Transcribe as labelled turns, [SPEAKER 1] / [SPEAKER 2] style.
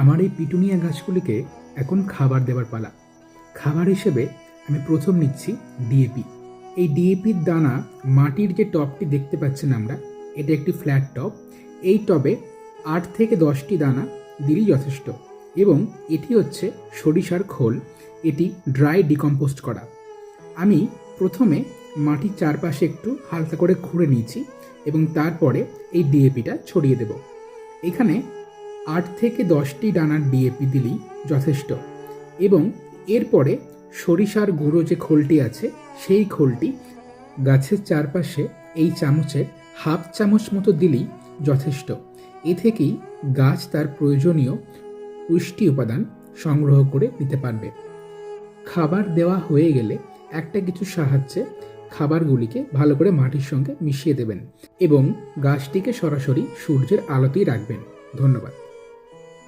[SPEAKER 1] আমার এই পিটুনিয়া গাছগুলিকে এখন খাবার দেওয়ার পালা। খাবার হিসেবে আমি প্রথম নিচ্ছি ডিএপি এই ডিএপির দানা মাটির যে টবটি দেখতে পাচ্ছেন আমরা, এটা একটি ফ্ল্যাট টব এই টবে আট থেকে দশটি দানা দিলেই যথেষ্ট এবং এটি হচ্ছে সরিষার খোল। এটি ড্রাই ডিকম্পোস্ট করা। আমি প্রথমে মাটির চারপাশে একটু হালকা করে খুঁড়ে নিয়েছি এবং তারপরে এই ডিএপিটা ছড়িয়ে দেব। এখানে আট থেকে দশটি ডানার ডিএপি দিলেই যথেষ্ট। এবং এরপরে সরিষার গুঁড়ো যে খোলটি আছে, সেই খোলটি গাছের চারপাশে এই চামচের হাফ চামচ মতো দিলেই যথেষ্ট। এ থেকেই গাছ তার প্রয়োজনীয় পুষ্টি উপাদান সংগ্রহ করে নিতে পারবে। খাবার দেওয়া হয়ে গেলে একটা কিছু সাহায্যে খাবারগুলিকে ভালো করে মাটির সঙ্গে মিশিয়ে দেবেন এবং গাছটিকে সরাসরি সূর্যের আলোতেই রাখবেন। ধন্যবাদ।